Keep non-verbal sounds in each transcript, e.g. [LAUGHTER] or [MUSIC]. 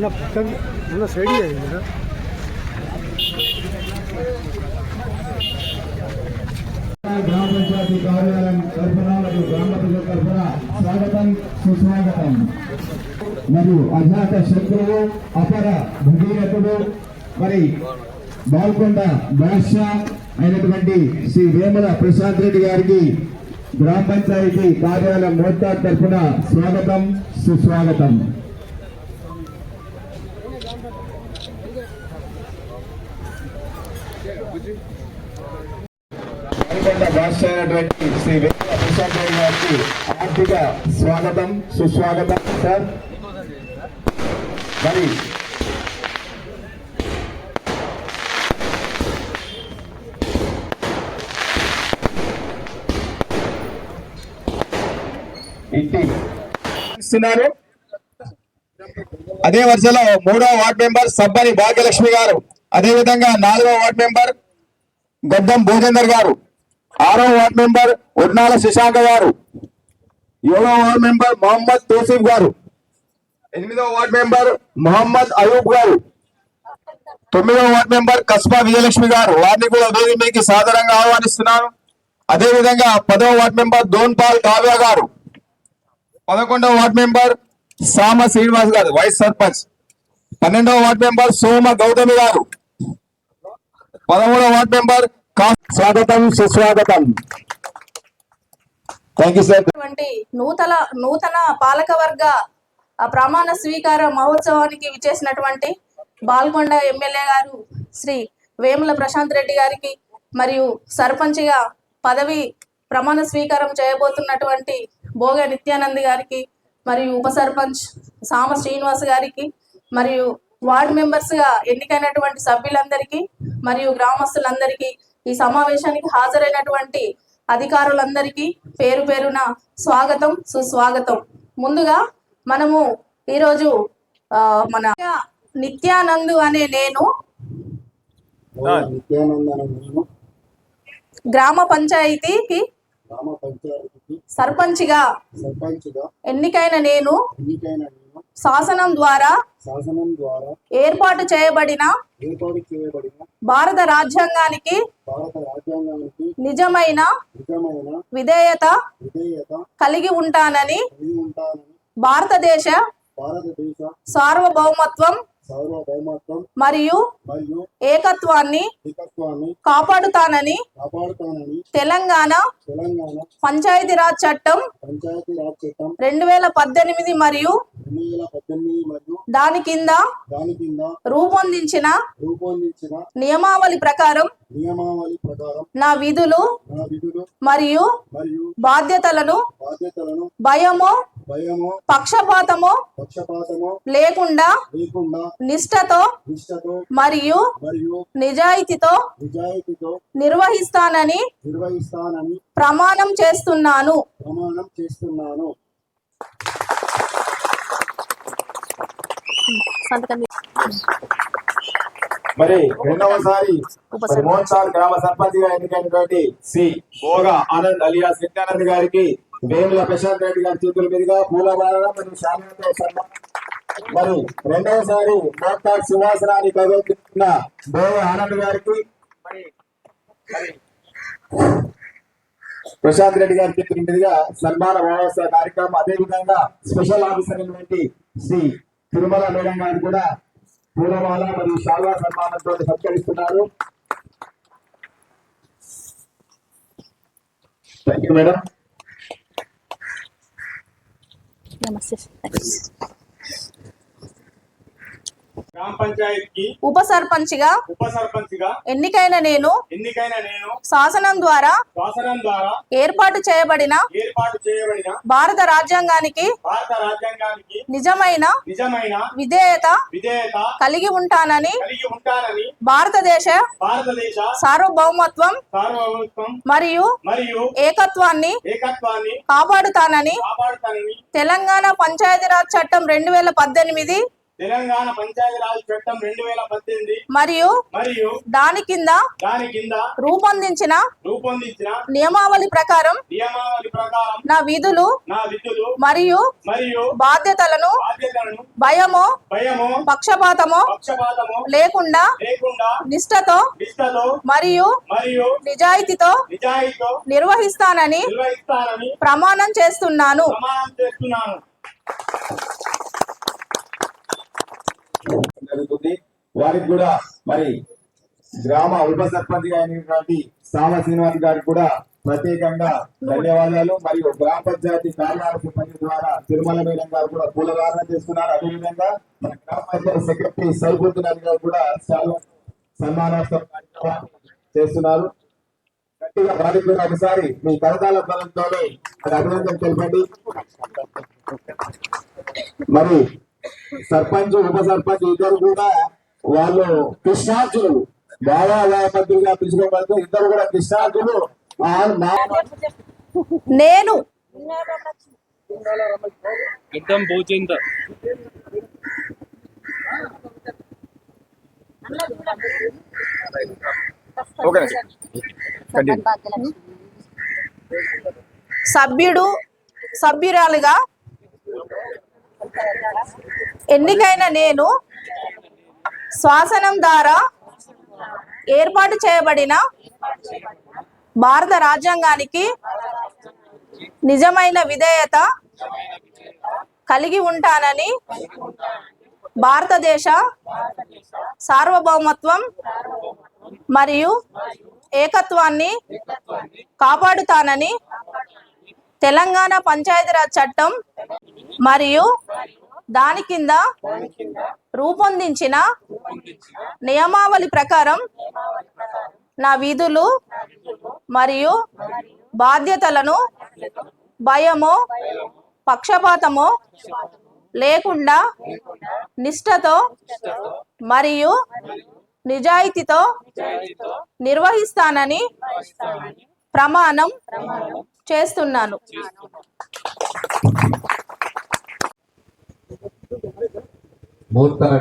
నా పక్కకి ఉన్న సైడ్ అయింది కదా గ్రామ పంచాయతీ కార్యాలయం తరఫున మరియు గ్రామ ప్రజల తరఫున స్వాగతం సుస్వాగతం మరియు అజాత శత్రువు అపర భగీరథుడు మరి బాల్కొండ బాద్షా అయినటువంటి శ్రీ వేమల ప్రసాద్ రెడ్డి గారికి గ్రామ పంచాయతీ కార్యాలయం మోర్తార్ తరఫున స్వాగతం సుస్వాగతం. నల్గొండ శ్రీ వేద ప్రసాద్ రెడ్డి గారికి ఆర్థిక స్వాగతం సుస్వాగతం సార్. మరి ఇంటి. ఇస్తున్నారు. అదే వరుసలో మూడవ వార్డ్ మెంబర్ సబ్బని భాగ్యలక్ష్మి గారు. అదే విధంగా నాలుగో వార్డ్ మెంబర్ గొద్దం భోజేందర్ గారు. ఆరో వార్డ్ మెంబర్ ఉడ్నాల శశాంక గారు. ఏడవ వార్డ్ మెంబర్ మొహమ్మద్ తోసిఫ్ గారు. ఎనిమిదో వార్డ్ మెంబర్ మొహమ్మద్ అయూబ్ గారు. తొమ్మిదవ వార్డ్ మెంబర్ కస్బా విజయలక్ష్మి గారు. వారిని కూడా వేదిక మీకు సాధారణంగా ఆహ్వానిస్తున్నాను అదేవిధంగా పదవ వార్డ్ మెంబర్ దోన్పాల్ కావ్య గారు. పదకొండవ వార్డ్ మెంబర్ సామ శ్రీనివాస్ గారు వైస్ సర్పంచ్. పన్నెండవ వార్డ్ మెంబర్ సోమ గౌతమి గారు. పదమూడవ వార్డ్ మెంబర్ స్వాగతం సుస్వాగతం. నూతన నూతన పాలకవర్గ ఆ ప్రమాణ స్వీకార మహోత్సవానికి విచ్చేసినటువంటి బాల్కొండ ఎమ్మెల్యే గారు శ్రీ వేముల ప్రశాంత్ రెడ్డి గారికి మరియు సర్పంచ్గా పదవి ప్రమాణ స్వీకారం చేయబోతున్నటువంటి భోగ నిత్యానంద్ గారికి మరియు ఉప సర్పంచ్ సామ శ్రీనివాస్ గారికి మరియు వార్డు మెంబర్స్గా ఎన్నికైనటువంటి సభ్యులందరికీ మరియు గ్రామస్తులందరికీ ఈ సమావేశానికి హాజరైనటువంటి అధికారులందరికీ పేరు పేరున స్వాగతం సుస్వాగతం. ముందుగా మనము ఈరోజు మన నిత్యానందు అనే నేను. గ్రామ పంచాయతీకి సర్పంచ్గా ఎన్నికైన నేను శాసనం ద్వారా శాసనం ద్వారా ఏర్పాటు చేయబడిన ఏర్పాటు చేయబడిన భారత రాజ్యాంగానికి భారత రాజ్యాంగానికి నిజమైన నిజమైన విధేయత విధేయత కలిగి ఉంటానని కలిగి ఉంటానని భారతదేశ భారతదేశ సార్వభౌమత్వం మరియు ఏకత్వాన్ని కాపాడుతానని తెలంగాణ పంచాయతీరాజ్ చట్టం పంచాయతీ రాజ్ చట్టం రెండు వేల పద్దెనిమిది మరియు దాని కింద రూపొందించిన నియమావళి ప్రకారం నా విధులు మరియు బాధ్యతలను భయము భయము పక్షపాతము పక్షపాతము లేకుండా లేకుండా నిష్ఠతో నిష్ఠతో మరియు మరియు నిజాయితీతో నిజాయితీతో నిర్వహిస్తానని నిర్వహిస్తానని ప్రమాణం చేస్తున్నాను. ప్రమాణం చేస్తున్నాను. మరి రెండవసారి మోహన్సార్ గ్రామ సర్పంచ్గా ఎన్నికైనటువంటి సి. భోగా ఆనంద్ అలియా నిత్యానంద్ గారికి వేముల ప్రశాంత్ రెడ్డి గారి చేతుల మీదుగా పూలమాల మరియు శాలువాతో సన్మానం మరి రెండవసారి మోటార్ సువాసనాన్ని కదులుతున్న బోయ ఆనంద్ గారికి మరి ప్రశాంత్ రెడ్డి గారి చేతుల మీదుగా సన్మాన మహోత్సవ కార్యక్రమం. అదేవిధంగా స్పెషల్ ఆఫీసర్ అయినటువంటి శ్రీ తిరుమల మేడం గారు కూడా పూలమాల మరియు శాల్వా సన్మానంతో సత్కరిస్తున్నారు. థ్యాంక్ యూ మేడం ನಮಸ್ತೆ ಥ್ಯಾಂಕ್ಸ್ గ్రామ పంచాయతీకి ఉప సర్పంచ్గా ఉప సర్పంచ్గా ఎన్నికైన నేను ఎన్నికైన నేను శాసనం ద్వారా శాసనం ద్వారా ఏర్పాటు చేయబడిన ఏర్పాటు చేయబడిన భారత రాజ్యాంగానికి భారత రాజ్యాంగానికి నిజమైన నిజమైన విధేయత విధేయత కలిగి ఉంటానని కలిగి ఉంటానని భారతదేశ భారతదేశ సార్వభౌమత్వం సార్వభౌమత్వం మరియు మరియు ఏకత్వాన్ని ఏకత్వాన్ని కాపాడుతానని కాపాడుతానని తెలంగాణ పంచాయతీరాజ్ చట్టం రెండు వేల పద్దెనిమిది తెలంగాణ పంచాయతీరాజ్ చట్టం రెండు వేల పద్దెనిమిది మరియు మరియు దాని కింద దాని కింద రూపొందించిన రూపొందించిన నియమావళి ప్రకారం నియమావళి ప్రకారం నా విధులు నా విధులు మరియు మరియు బాధ్యతలను బాధ్యతలను భయము భయము పక్షపాతము పక్షపాతము లేకుండా లేకుండా నిష్ఠతో నిష్ఠతో మరియు మరియు నిజాయితీతో నిజాయితీతో నిర్వహిస్తానని నిర్వహిస్తానని ప్రమాణం చేస్తున్నాను. ప్రమాణం చేస్తున్నాను. జరుగుతుంది. వారికి కూడా మరి గ్రామ ఉప సర్పంచ్ అయినటువంటి సామ శ్రీనివాస్ గారికి కూడా ప్రత్యేకంగా ధన్యవాదాలు. మరియు గ్రామ పంచాయతీ కార్యాలయ సిబ్బంది ద్వారా తిరుమల మేడం గారు కూడా పూలధారణ చేస్తున్నారు అదేవిధంగా మన గ్రామ పంచాయతీ సెక్రటరీ సైబుద్దీన్ అలీ గారు కూడా చాలా సన్మానోత్సవ చేస్తున్నారు. గట్టిగా వారికి కూడా ఒకసారి మీ కరతాల బలంతోనే అభినందన తెలపండి. మరి సర్పంచ్ ఉప సర్పంచ్ ఇద్దరు కూడా వాళ్ళు కృష్ణార్జులు బాబా మంత్రిగా పిలుచుకోబడితే ఇద్దరు కూడా కృష్ణార్జులు నేను. యుద్ధం సభ్యుడు సభ్యురాలుగా. ఎన్నికైన నేను శ్వాసనం ద్వారా ఏర్పాటు చేయబడిన భారత రాజ్యాంగానికి నిజమైన విధేయత కలిగి ఉంటానని భారతదేశ సార్వభౌమత్వం మరియు ఏకత్వాన్ని కాపాడుతానని తెలంగాణ పంచాయతీరాజ్ చట్టం మరియు దాని కింద రూపొందించిన నియమావళి ప్రకారం నా విధులు మరియు బాధ్యతలను భయము పక్షపాతము లేకుండా నిష్ఠతో మరియు నిజాయితీతో నిర్వహిస్తానని ప్రమాణం చేస్తున్నాను. నూతన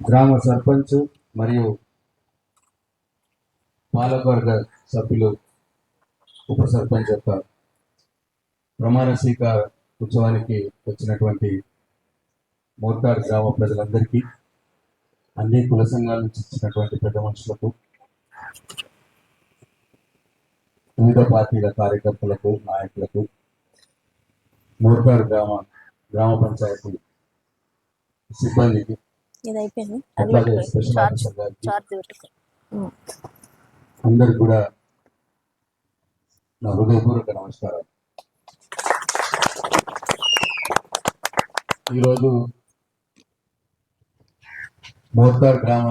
గ్రామ సర్పంచ్ మరియు పాలకవర్గ సభ్యులు ఉప సర్పంచ్ యొక్క ప్రమాణ స్వీకార ఉత్సవానికి వచ్చినటువంటి మోర్తాడ్ గ్రామ ప్రజలందరికీ అన్ని కుల సంఘాల నుంచి వచ్చినటువంటి పెద్ద మనుషులకు వివిధ పార్టీల కార్యకర్తలకు నాయకులకు మోర్తాడ్ గ్రామ గ్రామ పంచాయతీ సిబ్బందికి అందరికి కూడా నా హృదయపూర్వక నమస్కారం ఈరోజు మోర్తార్ గ్రామ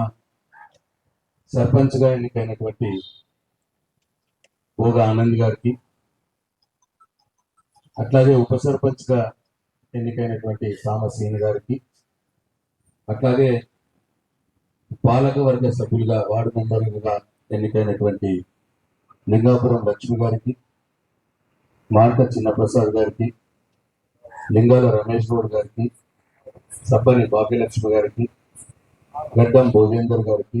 సర్పంచ్గా ఎన్నికైనటువంటి భోగ ఆనంద్ గారికి అట్లాగే ఉప సర్పంచ్గా ఎన్నికైనటువంటి సామసీని గారికి అట్లాగే పాలక వర్గ సభ్యులుగా వార్డు మెంబర్లుగా ఎన్నికైనటువంటి లింగాపురం లక్ష్మి గారికి మార్క చిన్నప్రసాద్ గారికి లింగాల రమేష్ గౌడ్ గారికి సబ్బని భాగ్యలక్ష్మి గారికి గడ్డం భోజేందర్ గారికి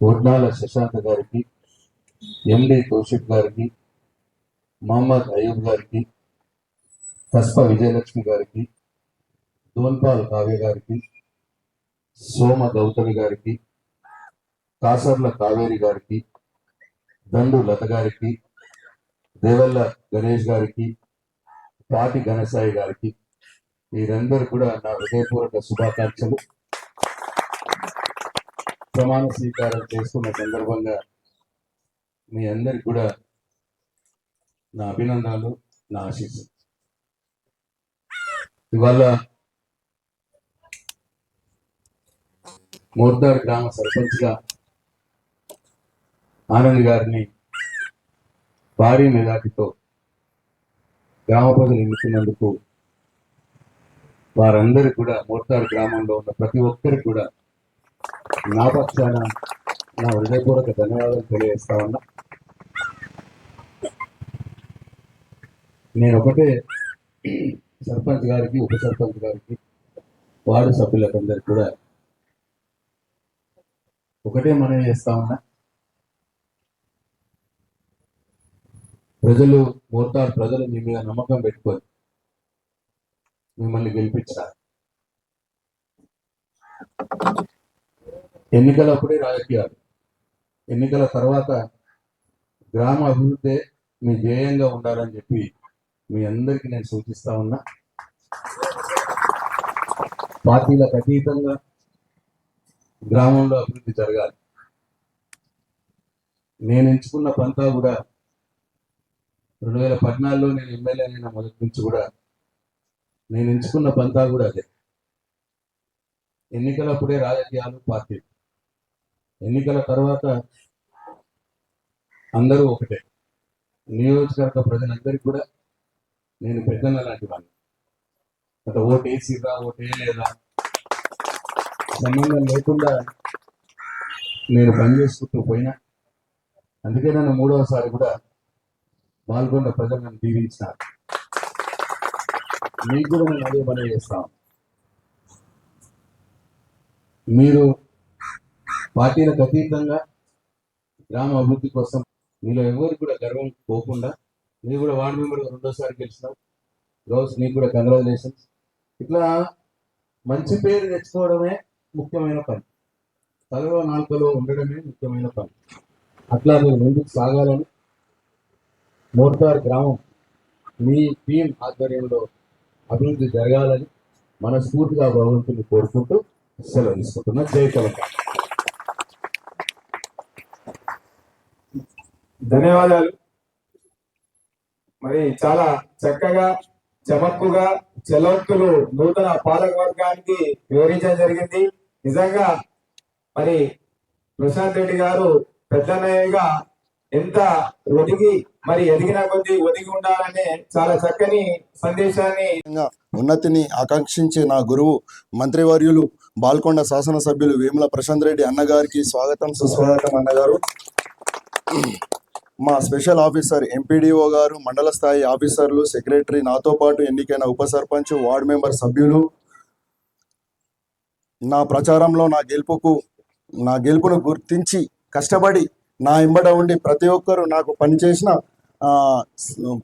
ఉడ్నాల శశాంత్ గారికి ఎండి కౌశిక్ గారికి మహమ్మద్ అయూబ్ గారికి కస్ప విజయలక్ష్మి గారికి దోన్పాల్ కావ్య గారికి సోమ గౌతమి గారికి కాసర్ల కావేరి గారికి దండు లత గారికి దేవల్ల గణేష్ గారికి పాటి ఘనసాయి గారికి వీరందరూ కూడా నా హృదయపూర్వక శుభాకాంక్షలు. ప్రమాణ స్వీకారం చేసుకున్న సందర్భంగా మీ అందరికి కూడా నా అభినందనలు నా ఆశీస్సులు. ఇవాళ మోర్దాడ్ గ్రామ సర్పంచ్గా ఆనంద్ గారిని భారీ మెజార్టీతో గ్రామ ప్రజలు ఎన్నుకున్నందుకు వారందరూ కూడా మోర్తాడు గ్రామంలో ఉన్న ప్రతి ఒక్కరికి కూడా నా పక్షాన నా హృదయపూర్వక ధన్యవాదాలు తెలియజేస్తా ఉన్నా. నేను ఒకటే సర్పంచ్ గారికి ఉప సర్పంచ్ గారికి వార్డు సభ్యులకందరికి కూడా ఒకటే మనం చేస్తా ఉన్నా. ప్రజలు మోర్తాడు ప్రజలు మీ మీద నమ్మకం పెట్టుకొని మిమ్మల్ని గెలిపించారు ఎన్నికలప్పుడే రాజకీయాలు. ఎన్నికల తర్వాత గ్రామ అభివృద్ధి మీ ధ్యేయంగా ఉండాలని చెప్పి మీ అందరికీ నేను సూచిస్తా ఉన్నా. పార్టీలకు అతీతంగా గ్రామంలో అభివృద్ధి జరగాలి. నేను ఎంచుకున్న పంతా కూడా రెండు వేల పద్నాలుగులో నేను ఎమ్మెల్యే అయిన మొదటి నుంచి కూడా నేను ఎంచుకున్న పంతా కూడా అదే. ఎన్నికలప్పుడే రాజకీయాలు పార్టీ ఎన్నికల తర్వాత అందరూ ఒకటే. నియోజకవర్గ ప్రజలందరికీ కూడా నేను పెద్దన్న లాంటి వాడిని. అటు ఓటు వేసిరా ఓటు వేయలేదా సంబంధం లేకుండా నేను పనిచేసుకుంటూ పోయినా అందుకే నన్ను మూడవసారి కూడా పాల్గొన్న ప్రజలు నన్ను దీవించినారు. మీకు కూడా నేను అదే పని చేస్తాం మీరు పార్టీలకు అతీతంగా గ్రామ అభివృద్ధి కోసం మీలో ఎవరికి కూడా గర్వం పోకుండా మీరు కూడా వార్డు మెంబర్ రెండోసారి గెలిచినావు. రోజు నీకు కూడా కంగ్రాచులేషన్స్. ఇట్లా మంచి పేరు తెచ్చుకోవడమే ముఖ్యమైన పని. తలలో నాలుకలో ఉండడమే ముఖ్యమైన పని. అట్లా మీరు ముందుకు సాగాలని మోర్తార్ గ్రామం మీ టీం ఆధ్వర్యంలో అభివృద్ధి జరగాలని మనస్ఫూర్తిగా భగవంతుని కోరుకుంటూ సెలవు తీసుకుంటున్నా. జై తెలంగాణ. ధన్యవాదాలు. మరి చాలా చక్కగా చమక్కుగా చలవత్తులు నూతన పాలక వర్గానికి వివరించడం జరిగింది. నిజంగా మరి ప్రశాంత్ రెడ్డి గారు పెద్దన్నయ్యగా ఎంత ఒదిగి మరి ఎదిగిన కొద్దీ ఒదిగి ఉండాలనే చాలా చక్కని సందేశాన్ని ఉన్నతిని ఆకాంక్షించే నా గురువు మంత్రివర్యులు బాల్కొండ శాసనసభ్యులు వేముల ప్రశాంత్ రెడ్డి అన్నగారికి స్వాగతం సుస్వాగతం అన్నగారు. మా స్పెషల్ ఆఫీసర్ ఎంపీడీఓ గారు మండల స్థాయి ఆఫీసర్లు సెక్రటరీ నాతో పాటు ఎన్నికైన ఉప సర్పంచ్ వార్డు మెంబర్ సభ్యులు. నా ప్రచారంలో నా గెలుపుకు నా గెలుపును గుర్తించి కష్టపడి నా ఇంబడ ఉండి ప్రతి ఒక్కరు నాకు పనిచేసిన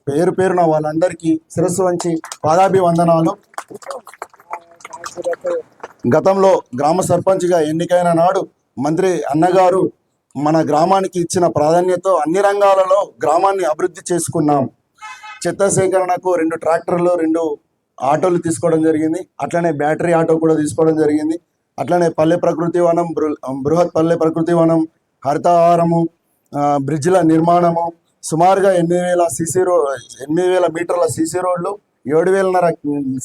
పేరు పేరున వాళ్ళందరికీ శిరస్సు వంచి పాదాభివందనాలు. గతంలో గ్రామ సర్పంచ్గా ఎన్నికైన నాడు మంత్రి అన్నగారు మన గ్రామానికి ఇచ్చిన ప్రాధాన్యత అన్ని రంగాలలో గ్రామాన్ని అభివృద్ధి చేసుకున్నాం. చెత్త సేకరణకు రెండు ట్రాక్టర్లు రెండు ఆటోలు తీసుకోవడం జరిగింది. అట్లనే బ్యాటరీ ఆటో కూడా తీసుకోవడం జరిగింది. అట్లనే పల్లె ప్రకృతి వనం బృ- బృహత్ పల్లె ప్రకృతి వనం హరితహారము బ్రిడ్జ్ల నిర్మాణము సుమారుగా ఎనిమిది వేల సీసీ రో ఎనిమిది వేల మీటర్ల సీసీ రోడ్లు ఏడు వేలన్నర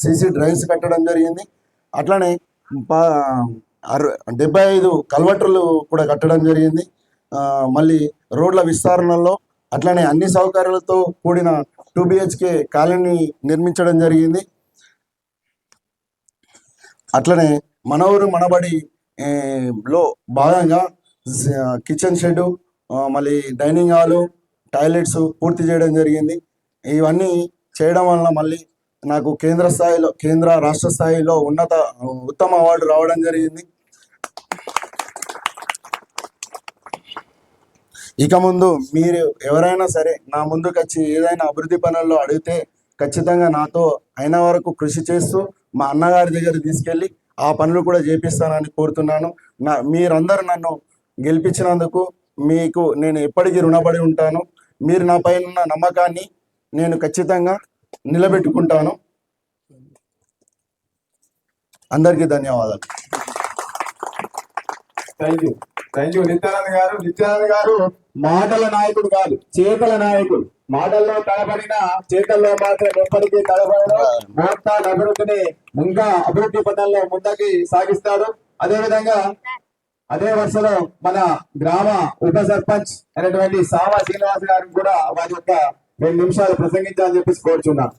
సీసీ డ్రైన్స్ కట్టడం జరిగింది. అట్లనే ప- డెబ్బై ఐదు కల్వర్టర్లు కూడా కట్టడం జరిగింది. మళ్ళీ రోడ్ల విస్తరణలో అట్లనే అన్ని సౌకర్యాలతో కూడిన టూ బిహెచ్కే కాలనీ నిర్మించడం జరిగింది. అట్లనే మన ఊరు మనబడి లో భాగంగా కిచెన్ షెడ్ మళ్ళీ డైనింగ్ హాలు టాయిలెట్స్ పూర్తి చేయడం జరిగింది. ఇవన్నీ చేయడం వలన మళ్ళీ నాకు కేంద్ర స్థాయిలో కేంద్ర రాష్ట్ర స్థాయిలో ఉన్నత ఉత్తమ అవార్డు రావడం జరిగింది. ఇక ముందు మీరు ఎవరైనా సరే నా ముందుకు వచ్చి ఏదైనా అభివృద్ధి పనుల్లో అడిగితే ఖచ్చితంగా నాతో అయిన వరకు కృషి చేస్తూ మా అన్నగారి దగ్గర తీసుకెళ్ళి ఆ పనులు కూడా చేపిస్తానని కోరుతున్నాను. నా మీరందరూ నన్ను గెలిపించినందుకు మీకు నేను ఎప్పటికీ రుణపడి ఉంటాను. మీరు నా పైన నమ్మకాన్ని నేను ఖచ్చితంగా నిలబెట్టుకుంటాను. అందరికీ ధన్యవాదాలు. Thank you thank you Nityanand గారు నిత్యానంద్ గారు మాటల నాయకుడు కాదు చేతల నాయకుడు. మాటల్లో తడబడిన చేతల్లో మాత్రం ఎప్పటికీ తడబడిన మోటార్ అభివృద్ధిని ఇంకా అభివృద్ధి పథంలో ముందుకి సాగిస్తారు. అదే విధంగా అదే వరుసలో మన గ్రామ ఉప సర్పంచ్ అయినటువంటి సావా శ్రీనివాస్ గారికి కూడా వారి యొక్క రెండు నిమిషాలు ప్రసంగించాలని చెప్పేసి కోరుచున్నాను.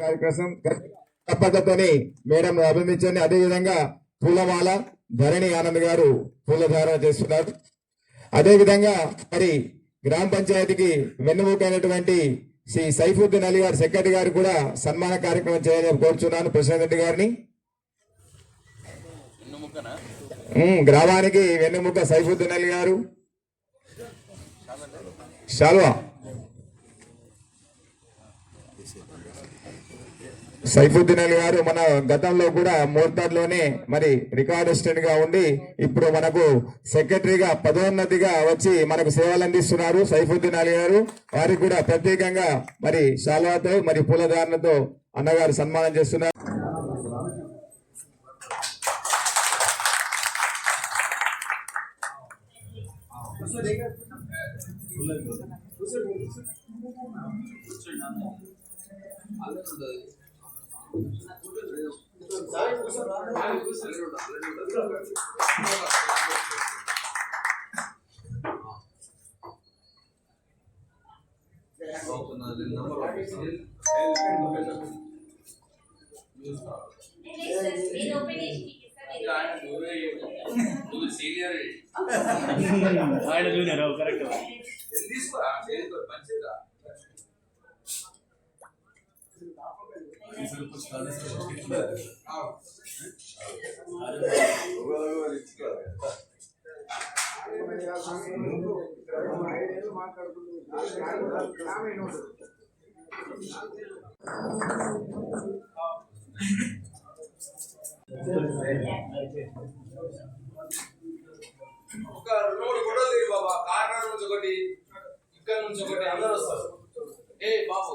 కార్యక్రమం పద్ధతిని మేడం అభినందించండి. అదేవిధంగా పూలమాల ధరణి ఆనంద్ గారు పూలధారణ చేస్తున్నారు. అదేవిధంగా మరి గ్రామ పంచాయతీకి వెన్నుముకైనటువంటి శ్రీ సైఫుద్దీన్ అలీ గారు సెక్రటరీ గారు కూడా సన్మాన కార్యక్రమం చేయాలని కోరుచున్నాను ప్రశాంత్ రెడ్డి గారిని. గ్రామానికి వెన్నుముక సైఫుద్దీన్ అలీ గారు. శాల్వా సైఫుద్దీన్ అలీ గారు మన గతంలో కూడా మోర్తాడ్లోనే మరి రికార్డ్ అసిస్టెంట్గా ఉండి ఇప్పుడు మనకు సెక్రటరీగా పదోన్నతిగా వచ్చి మనకు సేవలు అందిస్తున్నారు సైఫుద్దీన్ అలీ గారు. వారికి కూడా ప్రత్యేకంగా మరి శాల్వాతో మరి పూలధారణతో అన్నగారు సన్మానం చేస్తున్నారు. [LAUGHS] ఆయన జూనియర్ కరెక్ట్. ఒక రెండు కూడా లేదు బాబా. కార్నర్ నుంచి ఒకటి ఇక్కడ నుంచి ఒకటి అందరు వస్తారు. ఏ బాబు.